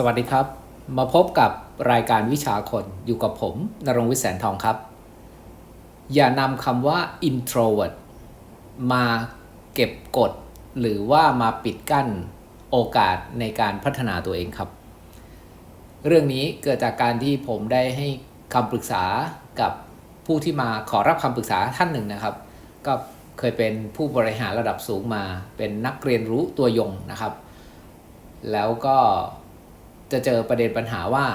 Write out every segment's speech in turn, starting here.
สวัสดีครับ มาพบกับรายการวิชาคนอยู่กับผมนรงวิแสนทองครับ อย่านำคำว่า introvert มาเก็บกด หรือว่ามาปิดกั้นโอกาสในการพัฒนาตัวเองครับ เรื่องนี้เกิดจากการที่ผมได้ให้คำปรึกษากับผู้ที่มาขอรับคำปรึกษาท่านหนึ่งนะครับ ก็เคยเป็นผู้บริหารระดับสูงมา เป็นนักเรียนรู้ตัวยงนะครับ แล้วก็ จะเจอประเด็นปัญหาว่า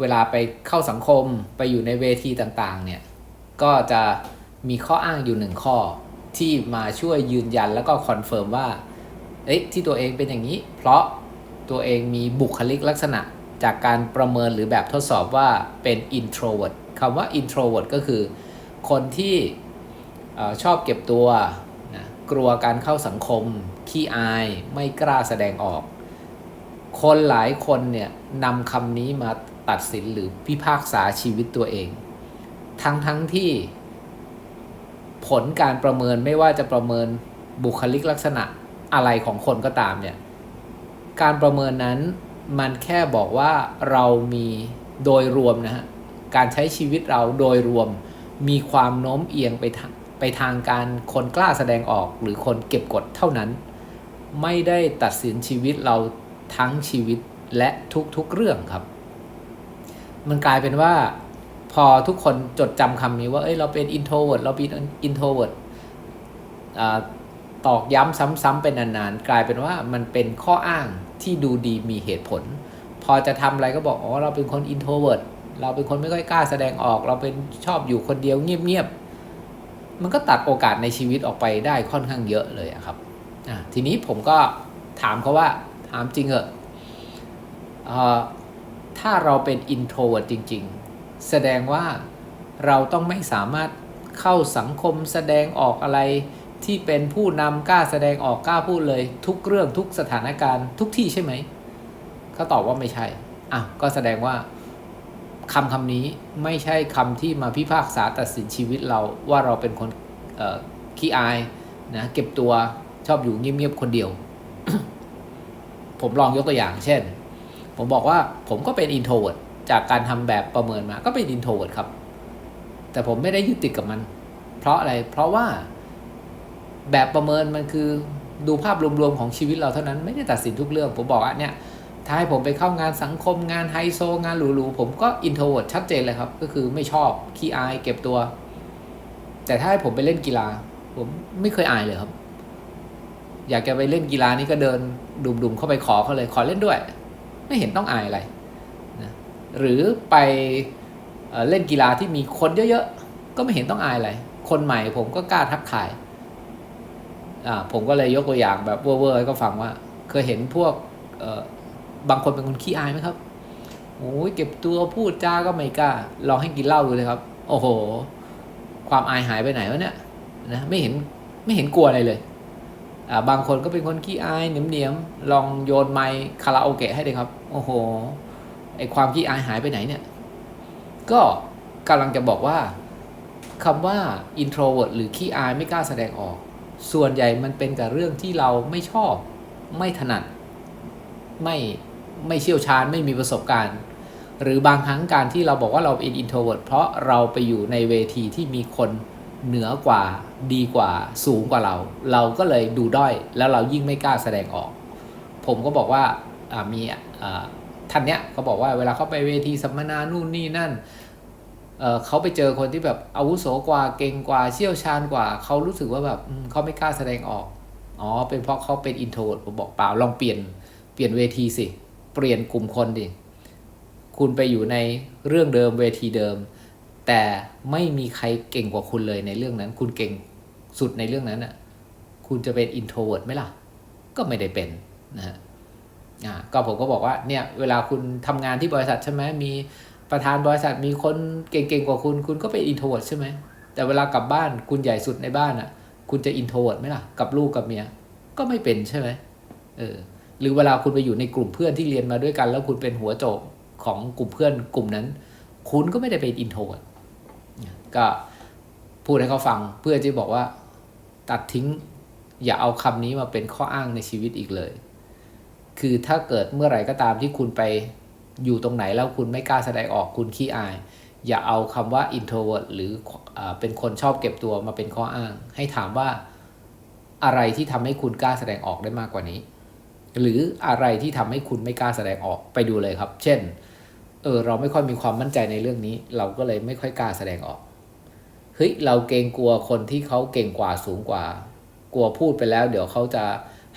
เวลาไปเข้าสังคมไปอยู่ในเวทีต่างๆ เนี่ย ก็จะมีข้ออ้างอยู่หนึ่งข้อ ที่มาช่วยยืนยันแล้วก็คอนเฟิร์มว่าเอ๊ะที่ตัวเองเป็นอย่างนี้ เพราะตัวเองมีบุคลิกลักษณะจากการประเมินหรือแบบทดสอบว่าเป็น introvert คำว่า introvert ก็คือ คนที่ชอบเก็บตัวนะกลัวการเข้าสังคม ขี้อาย ไม่กล้าแสดงออก คนหลายคนเนี่ยนำคำนี้มาตัดสินหรือพิพากษาชีวิตตัวเอง ทั้งทั้งที่ ผลการประเมินไม่ว่าจะประเมินบุคลิกลักษณะอะไรของคนก็ตามเนี่ย การประเมินนั้นมันแค่บอกว่าเรามีโดยรวมนะฮะ การใช้ชีวิตเราโดยรวมมีความโน้มเอียงไปทางไปทางการคนกล้าแสดงออกหรือคนเก็บกดเท่านั้น ไม่ได้ตัดสินชีวิตเรา ทั้งชีวิตและทุกๆเรื่องครับ มันกลายเป็นว่า พอทุกคนจดจำคำนี้ว่า เอ้ยเราเป็น introvert เราเป็น introvert อ่าตอกย้ำซ้ำๆเป็นนานๆ กลายเป็นว่ามันเป็นข้ออ้างที่ดูดีมีเหตุผล พอจะทำอะไรก็บอก อ๋อ เราเป็นคน introvert เราเป็นคนไม่ค่อยกล้าแสดงออก เราเป็นชอบอยู่คนเดียวเงียบๆ มันก็ตัดโอกาสในชีวิตออกไปได้ค่อนข้างเยอะเลยครับทีนี้ผมก็ถามเขาว่าามจริงเหอะเอ่อถ้าเราเป็น introvert จริง ๆ แสดงว่าเราต้องไม่สามารถเข้าสังคมแสดงออกอะไรที่เป็นผู้นำกล้าแสดงออกกล้าพูดเลย ทุกเรื่องทุกสถานการณ์ทุกที่ใช่ไหมเขาตอบว่าไม่ใช่อะก็แสดงว่าคำคำนี้ไม่ใช่คำที่มาพิพากษาตัดสินชีวิตเราว่าเราเป็นคนขี้อายนะเก็บตัวชอบอยู่เงียบๆคนเดียว ผมลองยกตัวอย่างเช่น ผมบอกว่าผมก็เป็น introvert จากการทำแบบประเมินมาก็เป็น introvert ครับ แต่ผมไม่ได้ยึดติดกับมัน เพราะอะไรเพราะว่าแบบประเมินมันคือดูภาพรวมๆของชีวิตเราเท่านั้นไม่ได้ตัดสินทุกเรื่อง ผมบอกว่าเนี่ยถ้าให้ผมไปเข้างานสังคมงานไฮโซงานหรูๆผมก็ introvert ชัดเจนเลยครับ ก็คือไม่ชอบขี้อายเก็บตัว แต่ถ้าให้ผมไปเล่นกีฬา ผมไม่เคยอายเลยครับ อยากจะไปเล่นกีฬานี่ก็เดินดุมๆเข้าไปขอเขาเลยขอเล่นด้วย ไม่เห็นต้องอายอะไรนะหรือไปเอเล่นกีฬาที่มีคนเยอะๆก็ไม่เห็นต้องอายอะไร คนใหม่ผมก็กล้าทักทายอ่าผมก็เลยยกตัวอย่างแบบเวอร์ๆก็ฟังว่า เคยเห็นพวกเออบางคนเป็นคนขี้อายไหมครับโอ้ยเก็บตัวพูดจาก็ไม่กล้าลองให้กินเหล้าดูเลยครับ โอ้โห ความอายหายไปไหนวะเนี่ยนะไม่เห็นไม่เห็นกลัวอะไรเลย บางคนก็เป็นคนขี้อายเหนียมๆลองโยนไมค์คาราโอเกะให้เลยครับ โอ้โหไอความขี้อายหายไปไหนเนี่ย ก็กำลังจะบอกว่าคำว่า introvert หรือขี้อายไม่กล้าแสดงออก ส่วนใหญ่มันเป็นกับเรื่องที่เราไม่ชอบ ไม่ถนัด ไม่ไม่เชี่ยวชาญไม่มีประสบการณ์ หรือบางครั้งการที่เราบอกว่าเราเป็น introvert เพราะเราไปอยู่ในเวทีที่มีคน เหนือกว่าดีกว่าสูงกว่าเรา เราก็เลยดูด้อยแล้วเรายิ่งไม่กล้าแสดงออก ผมก็บอกว่ามีท่านเนี้ยเขาบอกว่าเวลาเขาไปเวทีสัมมนานู่นนี่นั่นเเขาไปเจอคนที่แบบอาวุโสกว่าเก่งกว่าเชี่ยวชาญกว่า เขารู้สึกว่าแบบเขาไม่กล้าแสดงออกอ๋อเป็นเพราะเขาเป็นอินโทรผมบอกเปล่าลองเปลี่ยนเปลี่ยนเวทีสิ เปลี่ยนกลุ่มคนดิคุณไปอยู่ในเรื่องเดิมเวทีเดิม แต่ไม่มีใครเก่งกว่าคุณเลยในเรื่องนั้น คุณเก่งสุดในเรื่องนั้นน่ะคุณจะเป็น introvert ไหมล่ะ ก็ไม่ได้เป็นนะฮะอ่าก็ผมก็บอกว่าเนี่ยเวลาคุณทำงานที่บริษัทใช่ไหมมีประธานบริษัทมีคนเก่งๆกว่าคุณ คุณก็เป็น introvert ใช่ไหมแต่เวลากลับบ้านคุณใหญ่สุดในบ้านอะ คุณจะ introvert ไหมล่ะ กับลูกกับเมียก็ไม่เป็นใช่ไหมเออหรือเวลาคุณไปอยู่ในกลุ่มเพื่อนที่เรียนมาด้วยกัน แล้วคุณเป็นหัวโจกของกลุ่มเพื่อนกลุ่มนั้น คุณก็ไม่ได้เป็น introvert ก็พูดให้เขาฟังเพื่อที่บอกว่าตัดทิ้งอย่าเอาคำนี้มาเป็นข้ออ้างในชีวิตอีกเลย คือถ้าเกิดเมื่อไหร่ก็ตามที่คุณไปอยู่ตรงไหนแล้วคุณไม่กล้าแสดงออกคุณขี้อาย อย่าเอาคำว่า introvert หรืออเป็นคนชอบเก็บตัวมาเป็นข้ออ้าง ให้ถามว่าอะไรที่ทำให้คุณกล้าแสดงออกได้มากกว่านี้ หรืออะไรที่ทำให้คุณไม่กล้าแสดงออกไปดูเลยครับ เช่น เออเราไม่ค่อยมีความมั่นใจในเรื่องนี้ เราก็เลยไม่ค่อยกล้าแสดงออก เฮ้ยเราเกรงกลัวคนที่เขาเก่งกว่าสูงกว่า กลัวพูดไปแล้ว เดี๋ยวเขาจะ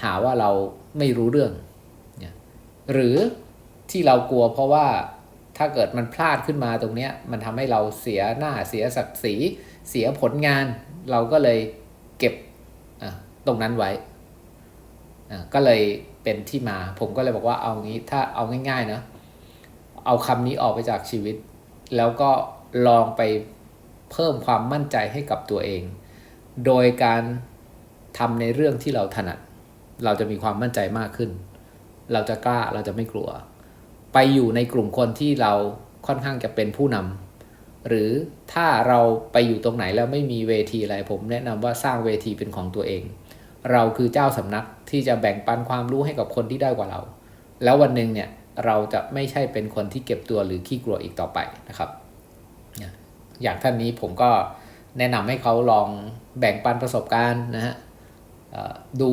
หาว่าเราไม่รู้เรื่องเนี่ยหรือที่เรากลัวเพราะว่าถ้าเกิดมันพลาดขึ้นมาตรงเนี้ยมันทำให้เราเสียหน้าเสียศักดิ์ศรีเสียผลงาน เราก็เลยเก็บตรงนั้นไว้ก็เลยเป็นที่มาผมก็เลยบอกว่าเอางี้ถ้าเอาง่ายๆนะเอาคำนี้ออกไปจากชีวิต แล้วก็ลองไป เพิ่มความมั่นใจให้กับตัวเอง โดยการทำในเรื่องที่เราถนัด เราจะมีความมั่นใจมากขึ้น เราจะกล้าเราจะไม่กลัว ไปอยู่ในกลุ่มคนที่เราค่อนข้างจะเป็นผู้นำหรือถ้าเราไปอยู่ตรงไหนแล้วไม่มีเวทีอะไรผมแนะนำว่าสร้างเวทีเป็นของตัวเอง เราคือเจ้าสำนักที่จะแบ่งปันความรู้ให้กับคนที่ได้กว่าเรา แล้ววันหนึ่งเนี่ยเราจะไม่ใช่เป็นคนที่เก็บตัวหรือขี้กลัวอีกต่อไปนะครับ อย่างท่านนี้ผมก็แนะนำให้เขาลองแบ่งปันประสบการณ์นะฮะดู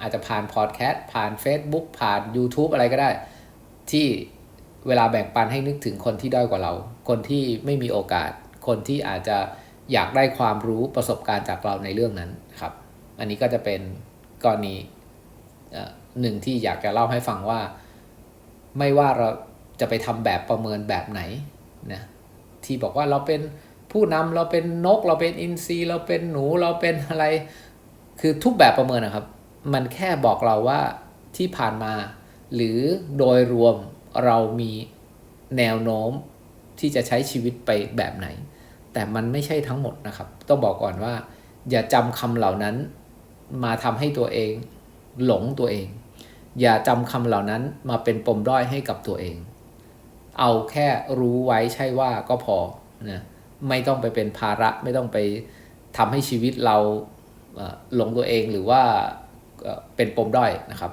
อาจจะผ่านพอดแคสต์ผ่าน Facebook ผ่าน YouTube อะไรก็ได้ ที่เวลาแบ่งปันให้นึกถึงคนที่ด้อยกว่าเรา คนที่ไม่มีโอกาส คนที่อาจจะอยากได้ความรู้ประสบการณ์จากเราในเรื่องนั้นครับ อันนี้ก็จะเป็นกรณีหนึ่งที่อยากจะเล่าให้ฟังว่า ไม่ว่าเราจะไปทำแบบประเมินแบบไหนนะ ที่บอกว่าเราเป็นผู้นำเราเป็นนก เราเป็นอินทรีเราเป็นหนูเราเป็นอะไร คือทุกแบบประเมินนะครับ มันแค่บอกเราว่าที่ผ่านมา หรือโดยรวมเรามีแนวโน้มที่จะใช้ชีวิตไปแบบไหน แต่มันไม่ใช่ทั้งหมดนะครับ ต้องบอกก่อนว่า อย่าจำคำเหล่านั้นมาทำให้ตัวเอง หลงตัวเอง อย่าจำคำเหล่านั้นมาเป็นปมด้อยให้กับตัวเอง เอาแค่รู้ไว้ใช่ว่าก็พอนะไม่ต้องไปเป็นภาระไม่ต้องไปทำให้ชีวิตเราหลงตัวเองหรือว่าเป็นปมด้อยนะครับ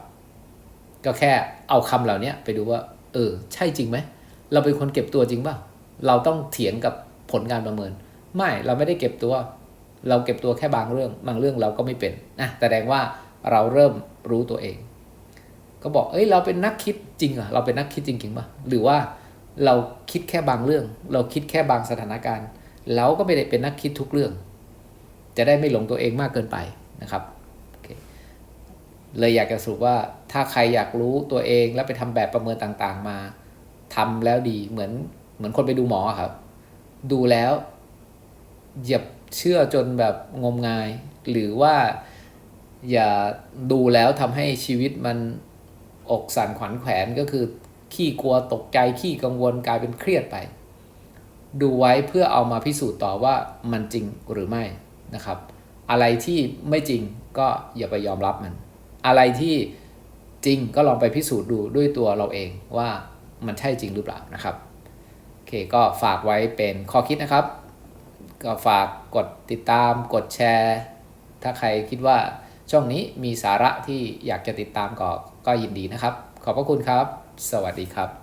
ก็แค่เอาคำเหล่านี้ไปดูว่า เออ ใช่จริงไหม เราเป็นคนเก็บตัวจริงป่ะ เราต้องเถียงกับผลการประเมิน ไม่เราไม่ได้เก็บตัว เราเก็บตัวแค่บางเรื่อง บางเรื่องเราก็ไม่เป็นนะแสดงว่าเราเริ่มรู้ตัวเอง ก็บอกเอ้ยเราเป็นนักคิดจริงเหรอเราเป็นนักคิดจริงๆป่ะหรือว่า เราคิดแค่บางเรื่อง เราคิดแค่บางสถานการณ์ เราก็ไม่ได้เป็นนักคิดทุกเรื่อง จะได้ไม่หลงตัวเองมากเกินไปนะครับเลยอยากจะสรุปว่าถ้าใครอยากรู้ตัวเองแล้วไปทำแบบประเมินต่างๆมาทำแล้วดีเหมือนเหมือนคนไปดูหมอครับ ดูแล้วอย่าเชื่อจนแบบงมงาย หรือว่าอย่าดูแล้วทำให้ชีวิตมันอกสั่นขวัญแขวนก็คือ ขี้กลัวตกใจขี้กังวลกลายเป็นเครียดไป ดูไว้เพื่อเอามาพิสูจน์ต่อว่ามันจริงหรือไม่นะครับ อะไรที่ไม่จริงก็อย่าไปยอมรับมัน อะไรที่จริงก็ลองไปพิสูจน์ดูด้วยตัวเราเองว่ามันใช่จริงหรือเปล่านะครับโอเคก็ฝากไว้เป็นข้อคิดนะครับ ก็ฝากกดติดตามกดแชร์ ถ้าใครคิดว่าช่องนี้มีสาระที่อยากจะติดตามก็ก็ยินดีนะครับ ขอบพระคุณครับ สวัสดีครับ